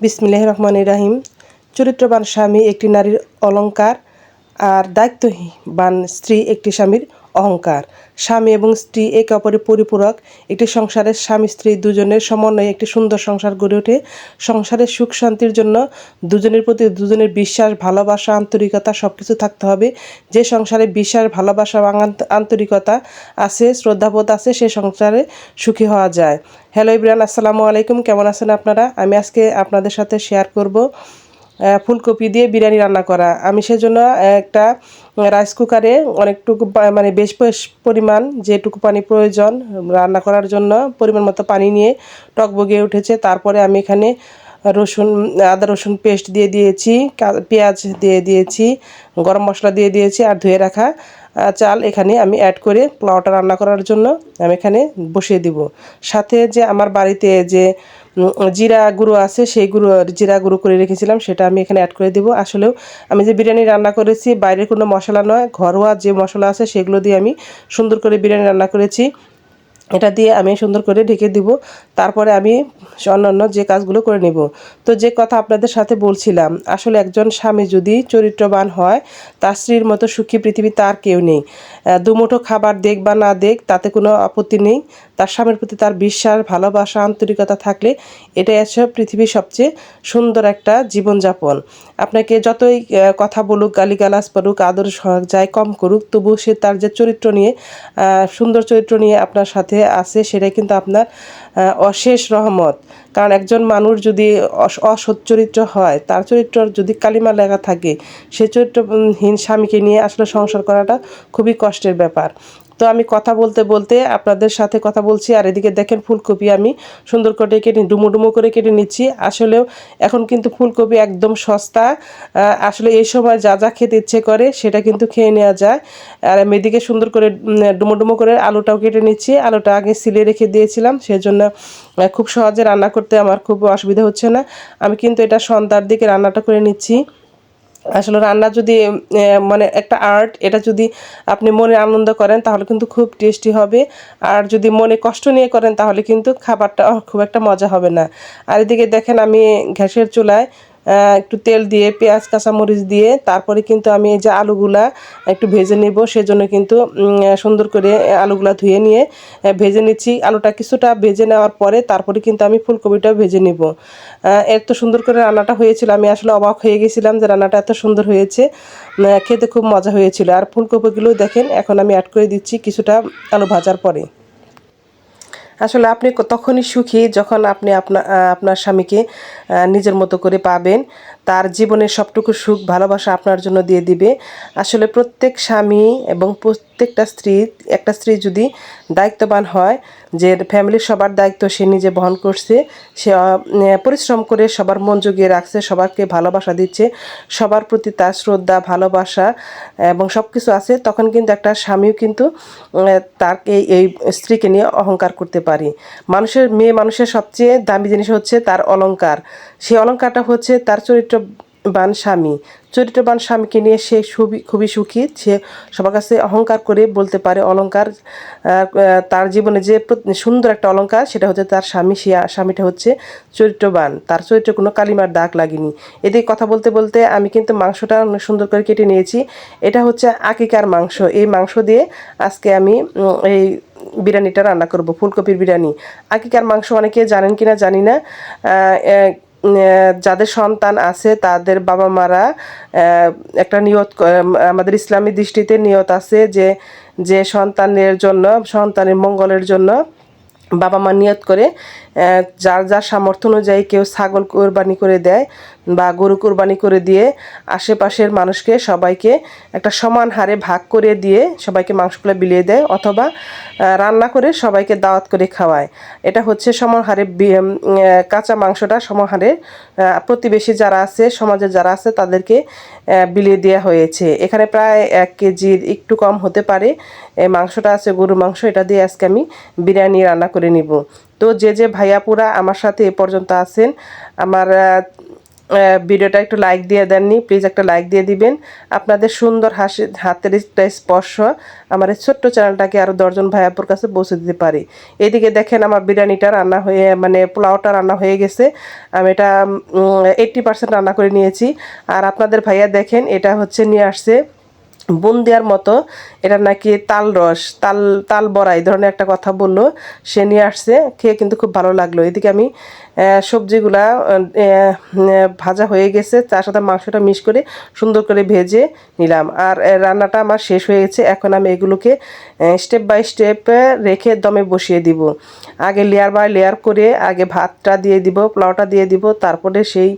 বিসমিল্লাহ রহমান ইরাহিম চরিত্রবান স্বামী একটি নারীর অলঙ্কার আর দায়িত্ববান স্ত্রী একটি স্বামীর অহংকার। স্বামী এবং স্ত্রী একে অপরের পরিপূরক। একটি সংসারের স্বামী স্ত্রী দুজনের সমন্বয়ে একটি সুন্দর সংসার গড়ে ওঠে। সংসারের সুখ শান্তির জন্য দুজনের প্রতি দুজনের বিশ্বাস, ভালোবাসা, আন্তরিকতা সব কিছু থাকতে হবে। যে সংসারে বিশ্বাস, ভালোবাসা আন্তরিকতা আছে, শ্রদ্ধাবোধ আছে, সে সংসারে সুখী হওয়া যায়। হ্যালো ইব্রান আসসালামু আলাইকুম। কেমন আছেন আপনারা? আমি আজকে আপনাদের সাথে শেয়ার করব ফুলকপি দিয়ে বিরিয়ানি রান্না করা। আমি সেজন্য একটা রাইস কুকারে অনেকটুকু মানে বেশ পরিমাণ যেটুকু পানি প্রয়োজন রান্না করার জন্য, পরিমাণ মতো পানি নিয়ে টকবগিয়ে উঠেছে। তারপরে আমি এখানে রসুন, আদা রসুন পেস্ট দিয়ে দিয়েছি পেঁয়াজ দিয়ে দিয়েছি, গরম মশলা দিয়ে দিয়েছি আর ধুয়ে রাখা চাল এখানে আমি অ্যাড করে পোলাওটা রান্না করার জন্য আমি এখানে বসিয়ে দিব। সাথে যে আমার বাড়িতে যে জিরা গুঁড়ো আছে, সেই গুঁড়ো, জিরা গুঁড়ো করে রেখেছিলাম, সেটা আমি এখানে অ্যাড করে দেবো। আসলেও আমি যে বিরিয়ানি রান্না করেছি, বাইরের কোনো মশলা নয়, ঘরোয়া যে মশলা আছে, সেগুলো দিয়ে আমি সুন্দর করে বিরিয়ানি রান্না করেছি। এটা দিয়ে আমি সুন্দর করে ঢেকে দিব, তারপরে আমি অন্যান্য যে কাজগুলো করে নেব। তো যে কথা আপনাদের সাথে বলছিলাম, আসলে একজন স্বামী যদি চরিত্রবান হয়, তার স্ত্রীর মতো সুখী পৃথিবী তার কেউ নেই। দুমুঠো খাবার দেখ বা না দেখ, তাতে কোনো আপত্তি নেই। তার স্বামীর প্রতি তার বিশ্বাস, ভালোবাসা, আন্তরিকতা থাকলে এটাই আছে পৃথিবীর সবচেয়ে সুন্দর একটা জীবনযাপন। আপনাকে যতই কথা বলুক, গালিগালাজ করুক, আদর যাই কম করুক, তবু সে তার যে চরিত্র নিয়ে সুন্দর চরিত্র নিয়ে আপনার সাথে আছে, সেটাই কিন্তু আপনার অশেষ রহমত। কারণ একজন মানুষ যদি অস- অসৎ চরিত্র হয়, তার চরিত্র যদি কালিমা লেখা থাকে, সে চরিত্রহীন স্বামীকে নিয়ে আসলে সংসার করাটা খুবই কষ্টের ব্যাপার। তো আমি কথা বলতে বলতে আপনাদের সাথে কথা বলছি, আর এদিকে দেখেন ফুলকপি আমি সুন্দর করে কেটে, ডুমো ডুমো করে কেটে নিচ্ছি। আসলেও এখন কিন্তু ফুলকপি একদম সস্তা। আসলে এই সময় যা যা খেতে ইচ্ছে করে সেটা কিন্তু খেয়ে নেওয়া যায়। আর আমি এদিকে সুন্দর করে ডুমো ডুমো করে আলুটাও কেটে নিচ্ছি। আলুটা আগে সিলে রেখে দিয়েছিলাম, সেজন্য খুব সহজে রান্না করতে আমার খুব অসুবিধা হচ্ছে না। আমি কিন্তু এটা সন্ধ্যার দিকে রান্নাটা করে নিচ্ছি। আসলে রান্না যদি মানে একটা আর্ট এটা যদি আপনি মনে আনন্দ করেন, তাহলে কিন্তু খুব টেস্টি হবে। আর যদি মনে কষ্ট নিয়ে করেন, তাহলে কিন্তু খাবারটা খুব একটা মজা হবে না। আর এদিকে দেখেন আমি গ্যাসের চুলায় একটু তেল দিয়ে পেঁয়াজ কাঁচামরিচ দিয়ে তারপরে কিন্তু আমি এই যে আলুগুলা একটু ভেজে নেব। সেজন্য কিন্তু সুন্দর করে আলুগুলা ধুয়ে নিয়ে ভেজে নিচ্ছি। আলুটা কিছুটা ভেজে নেওয়ার পরে তারপরে কিন্তু আমি ফুলকপিটাও ভেজে নিব। আহ, এত সুন্দর করে রান্নাটা হয়েছিল আমি আসলে অবাক হয়ে গেছিলাম যে রান্নাটা এত সুন্দর হয়েছে। খেতে খুব মজা হয়েছিল। আর ফুলকপিগুলো দেখেন এখন আমি অ্যাড করে দিচ্ছি কিছুটা আলু ভাজার পরে। আসলে আপনি তখনই সুখী যখন আপনি আপনার আপনার স্বামীকে নিজের মতো করে পাবেন। তার জীবনের সবটুকু সুখ, ভালোবাসা আপনার জন্য দিয়ে দিবে। আসলে প্রত্যেক স্বামী এবং প্রত্যেকটা স্ত্রী, একটা স্ত্রী যদি দায়িত্ববান হয়, যে ফ্যামিলির সবার দায়িত্ব সে নিজে বহন করছে, সে পরিশ্রম করে সবার মন জুগিয়ে রাখছে, সবারকে ভালোবাসা দিচ্ছে, সবার প্রতি তার শ্রদ্ধা, ভালোবাসা এবং সব কিছু আছে, তখন কিন্তু একটা স্বামীও কিন্তু তার এই স্ত্রীকে নিয়ে অহংকার করতে পারি। মানুষের, মেয়ে মানুষের সবচেয়ে দামি জিনিস হচ্ছে তার অলংকার। সেই অলংকারটা হচ্ছে তার চরিত্রবান স্বামী। চরিত্রবান স্বামীকে নিয়ে সে খুবই খুবই সুখী। সে সবার কাছে অহংকার করে বলতে পারে আহ, তার জীবনে যে সুন্দর একটা অলংকার সেটা হচ্ছে তার স্বামী সে স্বামীটা হচ্ছে চরিত্রবান। তার চরিত্রে কোনো কালিমার দাগ লাগেনি। এদিকে কথা বলতে বলতে আমি কিন্তু মাংসটা সুন্দর করে কেটে নিয়েছি। এটা হচ্ছে আকিকার মাংস। এই মাংস দিয়ে আজকে আমি এই বিরিয়ানিটা রান্না করব ফুলকপির বিরিয়ানি। আকিকার মাংস অনেকে জানেন জানি না। আহ, আহ, যাদের সন্তান আছে, তাদের বাবা মারা একটা নিয়ত আমাদের ইসলামী দৃষ্টিতে নিয়ত আছে যে যে সন্তানের জন্য, সন্তানের মঙ্গলের জন্য বাবা মা নিয়ত করে যার যার সামর্থ্য অনুযায়ী কেউ ছাগল কোরবানি করে দেয় বা গরু কোরবানি করে দিয়ে আশেপাশের মানুষকে সবাইকে একটা সমান হারে ভাগ করে দিয়ে সবাইকে মাংসগুলো বিলিয়ে দেয় অথবা রান্না করে সবাইকে দাওয়াত করে খাওয়ায়। এটা হচ্ছে সমান হারে কাঁচা মাংসটা সমান হারে প্রতিবেশী যারা আছে সমাজে যারা আছে, তাদেরকে বিলিয়ে দেওয়া হয়েছে। এখানে প্রায় এক কেজির একটু কম হতে পারে। মাংসটা আছে, গরুর মাংস, এটা দিয়ে আজকে আমি বিরিয়ানি রান্না করে নিব। তো যে যে ভাইয়াপুরা আমার সাথে এ পর্যন্ত আছেন, আমার ভিডিওটা একটু লাইক দিয়ে দেননি প্লিজ একটা লাইক দিয়ে দিবেন। আপনাদের সুন্দর হাসি, হাতের স্পর্শ আমার এই ছোট্ট চ্যানেলটাকে আরও দশজন ভাইয়াপুর কাছে পৌঁছে দিতে পারি। এদিকে দেখেন আমার বিরিয়ানিটা রান্না হয়ে মানে পোলাওটা রান্না হয়ে গেছে। আমি এটা এইট্টি পার্সেন্ট রান্না করে নিয়েছি। আর আপনাদের ভাইয়া দেখেন, এটা হচ্ছে নিয়ে আসছে বুন্দিয়ার মতো, এটা নাকি তাল রস, তাল তাল বড়া এই ধরনের একটা কথা বলল। সে নিয়ে আসছে, খেয়ে কিন্তু খুব ভালো লাগল। এদিকে আমি সবজিগুলা ভাজা হয়ে গেছে, তার সাথে মাংসটা মিক্স করে সুন্দর করে ভেজে নিলাম। আর রান্নাটা আমার শেষ হয়ে গেছে। এখন আমি এগুলোকে স্টেপ বাই স্টেপ রেখে দমে বসিয়ে দিব। আগে লেয়ার বাই লেয়ার করে আগে ভাতটা দিয়ে দিব, পোলাওটা দিয়ে দিব, তারপরে সেই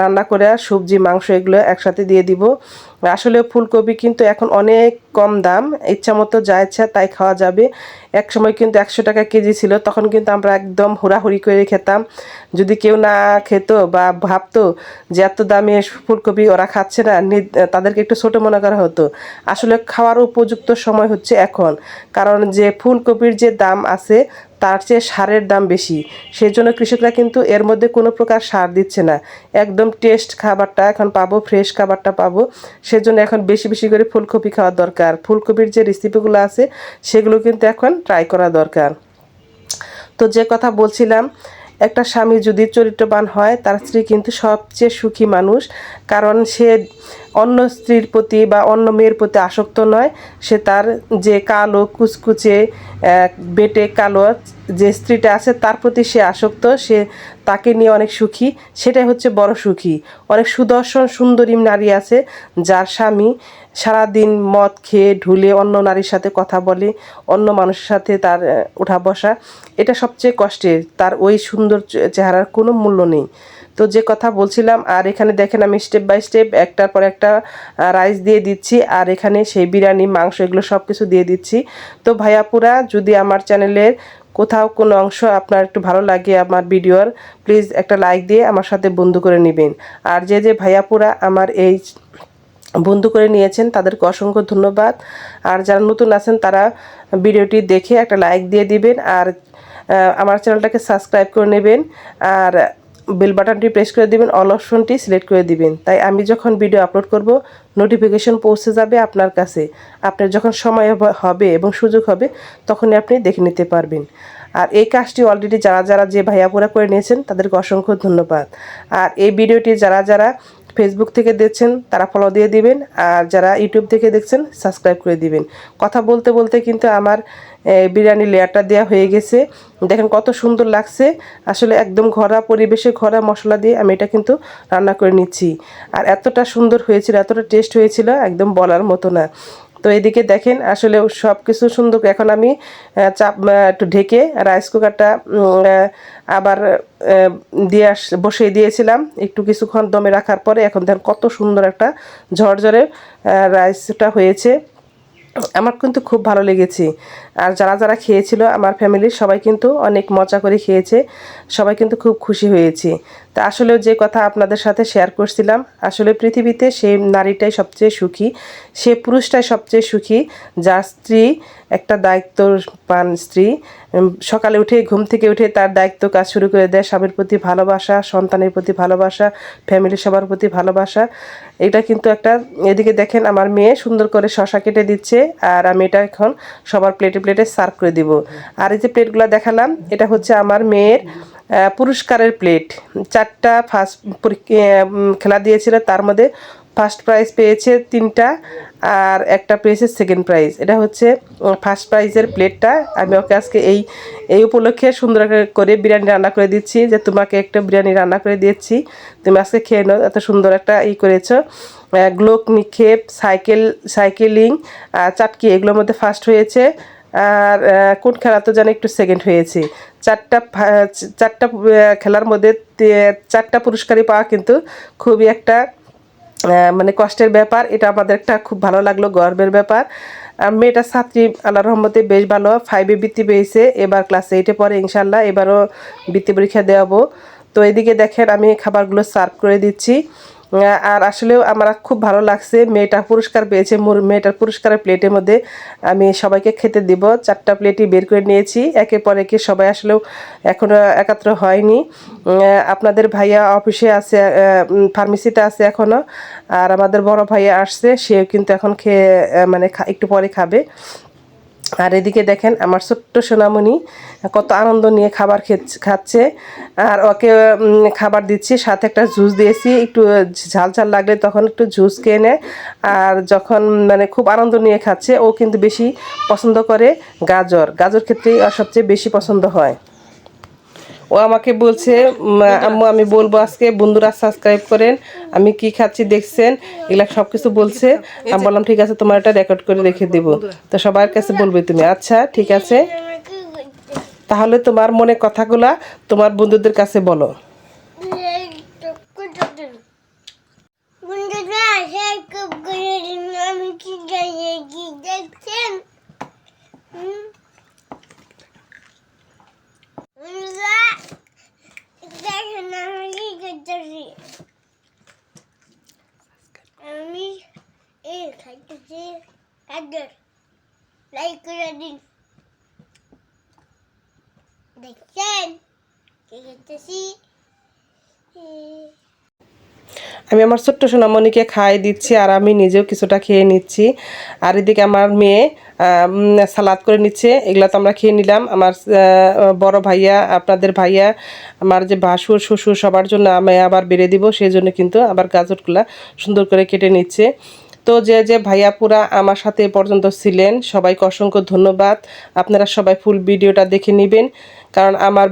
রান্না করে সবজি, মাংস এগুলো একসাথে দিয়ে দিব। আসলে ফুলকপি কিন্তু এখন অনেক কম দাম, ইচ্ছা মতো যা ইচ্ছা তাই খাওয়া যাবে। এক সময় কিন্তু একশো টাকা কেজি ছিল, তখন কিন্তু আমরা একদম হুড়াহুড়ি করে খেতাম। যদি কেউ না খেত বা ভাবতো যে এত দামে ফুলকপি ওরা খাচ্ছে না তাদেরকে একটু ছোটো মনে করা হতো। আসলে খাওয়ার উপযুক্ত সময় হচ্ছে এখন। কারণ যে ফুলকপির যে দাম আছে, তার চেয়ে সারের দাম বেশি। সেই জন্য কৃষকরা কিন্তু এর মধ্যে কোনো প্রকার সার দিচ্ছে না। একদম টেস্ট খাবারটা এখন পাবো, ফ্রেশ খাবারটা পাবো। সেজন্য এখন বেশি বেশি করে ফুলকপি খাওয়া দরকার। ফুলকপির যে রেসিপিগুলো আছে, সেগুলো কিন্তু এখন ট্রাই করা দরকার। তো যে কথা বলছিলাম, একটা স্বামী যদি চরিত্রবান হয়, তার স্ত্রী কিন্তু সবচেয়ে সুখী মানুষ। কারণ সে অন্য স্ত্রীর প্রতি বা অন্য মেয়ের প্রতি আসক্ত নয়, সে তার যে কালো, কুচকুচে বেটে কালো যে স্ত্রীটা আছে, তার প্রতি সে আসক্ত, সে তাকে নিয়ে অনেক সুখী, সেটাই হচ্ছে বড় সুখী। অনেক সুদর্শন, সুন্দরী নারী আছে, যার স্বামী সারাদিন মদ খেয়ে ঢুলে অন্য নারীর সাথে কথা বলে, অন্য মানুষের সাথে তার উঠা বসা, এটা সবচেয়ে কষ্টের। তার ওই সুন্দর চেহারার কোনো মূল্য নেই। তো যে কথা বলছিলাম, আর এখানে দেখেন আমি স্টেপ বাই স্টেপ একটার পর একটা রাইস দিয়ে দিচ্ছি, আর এখানে সেই বিরিয়ানি, মাংস এগুলো সব কিছু দিয়ে দিচ্ছি। তো ভাইয়াপুরা যদি আমার চ্যানেলের কোথাও কোনো অংশ আপনার একটু ভালো লাগে আমার ভিডিওর প্লিজ একটা লাইক দিয়ে আমার সাথে বন্ধু করে নেবেন। আর যে যে ভাইয়াপুরা আমার এই বন্ধু করে নিয়েছেন, তাদেরকে অসংখ্য ধন্যবাদ। আর যারা নতুন আছেন, তারা ভিডিওটি দেখে একটা লাইক দিয়ে দিবেন আর আমার চ্যানেলটাকে সাবস্ক্রাইব করে নেবেন আর বেল বাটনটি প্রেস করে দিবেন অল অপশনটি সিলেক্ট করে দিবেন। তাই আমি যখন ভিডিও আপলোড করব নোটিফিকেশন পৌঁছে যাবে আপনার কাছে। আপনার যখন সময় হব- এবং সুযোগ হবে, তখনই আপনি দেখে নিতে পারবেন। আর এই কাজটি অলরেডি যারা যারা যে ভাইয়াপুরা করে নিয়েছেন, তাদেরকে অসংখ্য ধন্যবাদ। আর এই ভিডিওটি যারা যারা ফেসবুক থেকে দেখছেন, তারা ফলো দিয়ে দিবেন, আর যারা ইউটিউব থেকে দেখছেন সাবস্ক্রাইব করে দিবেন। কথা বলতে বলতে কিন্তু আমার বিরিয়ানি লেয়ারটা দেওয়া হয়ে গেছে। দেখেন কত সুন্দর লাগছে। আসলে একদম ঘরা পরিবেশে ঘরা মশলা দিয়ে আমি এটা কিন্তু রান্না করে নিচ্ছি। আর এতটা সুন্দর হয়েছিল, এতটা টেস্ট হয়েছিল, একদম বলার মতো না। তো এদিকে দেখেন আসলে সব কিছু সুন্দর। এখন আমি চাপ একটু ঢেকে রাইস কুকারটা আবার দিয়ে আস, বসিয়ে দিয়েছিলাম। একটু কিছুক্ষণ দমে রাখার পরে এখন দেখেন কত সুন্দর একটা ঝরঝরে রাইসটা হয়েছে। আমার কিন্তু খুব ভালো লেগেছে। আর যারা যারা খেয়েছিল, আমার ফ্যামিলির সবাই কিন্তু অনেক মজা করে খেয়েছে। সবাই কিন্তু খুব খুশি হয়েছে। তা আসলেও যে কথা আপনাদের সাথে শেয়ার করছিলাম, আসলে পৃথিবীতে সেই নারীটাই সবচেয়ে সুখী, সে পুরুষটাই সবচেয়ে সুখী, যার স্ত্রী একটা দায়িত্ব পান স্ত্রী সকালে উঠে, ঘুম থেকে উঠে তার দায়িত্ব কাজ শুরু করে দেয় স্বামীর প্রতি ভালোবাসা, সন্তানের প্রতি ভালোবাসা ফ্যামিলির সবার প্রতি ভালোবাসা। এটা কিন্তু একটা, এদিকে দেখেন আমার মেয়ে সুন্দর করে শশা কেটে দিচ্ছে আর আমি এটা এখন সবার প্লেটে প্লেটে সার্ভ করে দিব। আর এই যে প্লেটগুলো দেখালাম, এটা হচ্ছে আমার মেয়ের পুরস্কারের প্লেট। চারটা ফার্স্ট খেলা দিয়েছিল, তার মধ্যে ফার্স্ট প্রাইজ পেয়েছে তিনটা আর একটা পেয়েছে সেকেন্ড প্রাইজ। এটা হচ্ছে ফার্স্ট প্রাইজের প্লেটটা। আমি ওকে আজকে এই এই উপলক্ষে সুন্দর করে বিরিয়ানি রান্না করে দিচ্ছি, যে তোমাকে একটা বিরিয়ানি রান্না করে দিয়েছি। তুমি আজকে খেয়ে নাও, এত সুন্দর একটা ই করেছ। গ্লোক নিক্ষেপ, সাইকেল, সাইকেলিং চাটকি, এগুলোর মধ্যে ফার্স্ট হয়েছে। আর কোন খেলা তো জানি একটু সেকেন্ড হয়েছে। চারটা চারটা খেলার মধ্যে চারটা পুরস্কারই পাওয়া কিন্তু খুবই একটা মানে কষ্টের ব্যাপার। এটা আমাদের একটা খুব ভালো লাগল, গর্বের ব্যাপার। আর মেয়েটা ছাত্রী আল্লাহ রহমতে বেশ ভালো। ফাইভে বৃত্তি পেয়েছে, এবার ক্লাস এইটে পরে ইনশাল্লাহ এবারও বৃত্তি পরীক্ষা দেওয়াবো। তো এদিকে দেখেন, আমি খাবারগুলো সার্ভ করে দিচ্ছি। আর আসলেও আমার খুব ভালো লাগছে। মেয়েটা পুরস্কার পেয়েছে। মোর মেয়েটার পুরস্কারের প্লেটের মধ্যে আমি সবাইকে খেতে দিব। চারটা প্লেটই বের করে নিয়েছি। একে পরে একে সবাই আসলেও এখনও একাত্র হয়নি। আপনাদের ভাইয়া অফিসে আছে ফার্মেসিতে আছে এখনও আর আমাদের বড় ভাইয়া আসছে, সেও কিন্তু এখন খেয়ে মানে একটু পরে খাবে। আর এদিকে দেখেন আমার ছোট্ট সোনামণি কত আনন্দ নিয়ে খাবার খেচ্ছে- আর ওকে খাবার দিচ্ছি, সাথে একটা জুস দিয়েছি, একটু ঝাল ঝাল লাগলে তখন একটু জুস খেয়ে নেয় আর যখন মানে খুব আনন্দ নিয়ে খাচ্ছে, ও কিন্তু বেশি পছন্দ করে গাজর। গাজর ক্ষেত্রেই ওর সবচেয়ে বেশি পছন্দ হয়। ও আমাকে বলছে আম্মু, আমি বলব আজকে, বন্ধুরা সাবস্ক্রাইব করেন, আমি কি খাচ্ছি দেখছেন, এগুলা সব কিছু বলছে। আমি বললাম, ঠিক আছে, তোমার এটা রেকর্ড করে রেখে দিব। তো সবার কাছে বলবে তুমি আচ্ছা ঠিক আছে। তাহলে তোমার মনে কথাগুলা তোমার বন্ধুদের কাছে বলো। আমি এই খাইতেছি গাজর লাইক করে দিন দেখছেন কি করতেছি এই আমি আমার ছোট্ট সোনামণিকে খাইয়ে দিচ্ছি আর আমি নিজেও কিছুটা খেয়ে নিচ্ছি। আর এদিকে আমার মেয়ে সালাদ করে নিচ্ছে। এগুলো তো আমরা খেয়ে নিলাম। আমার বড় ভাইয়া, আপনাদের ভাইয়া, আমার যে ভাসুর, শ্বশুর সবার জন্য আমি আবার বেড়ে দিব। সেই জন্য কিন্তু আবার গাজরগুলা সুন্দর করে কেটে নিচ্ছে। তো যে যে ভাইয়াপুরা আমার সাথে পর্যন্ত ছিলেন, সবাইকে অসংখ্য ধন্যবাদ। আপনারা সবাই ফুল ভিডিওটা দেখে নেবেন, কারণ আমার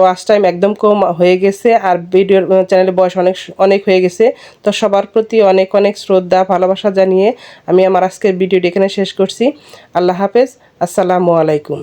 ওয়াচ টাইম একদম কম হয়ে গেছে, আর ভিডিওর চ্যানেলের বয়স অনেক অনেক হয়ে গেছে। তো সবার প্রতি অনেক অনেক শ্রদ্ধা, ভালোবাসা জানিয়ে আমি আমার আজকের ভিডিওটি এখানে শেষ করছি। আল্লাহ হাফেজ, আসসালামু আলাইকুম।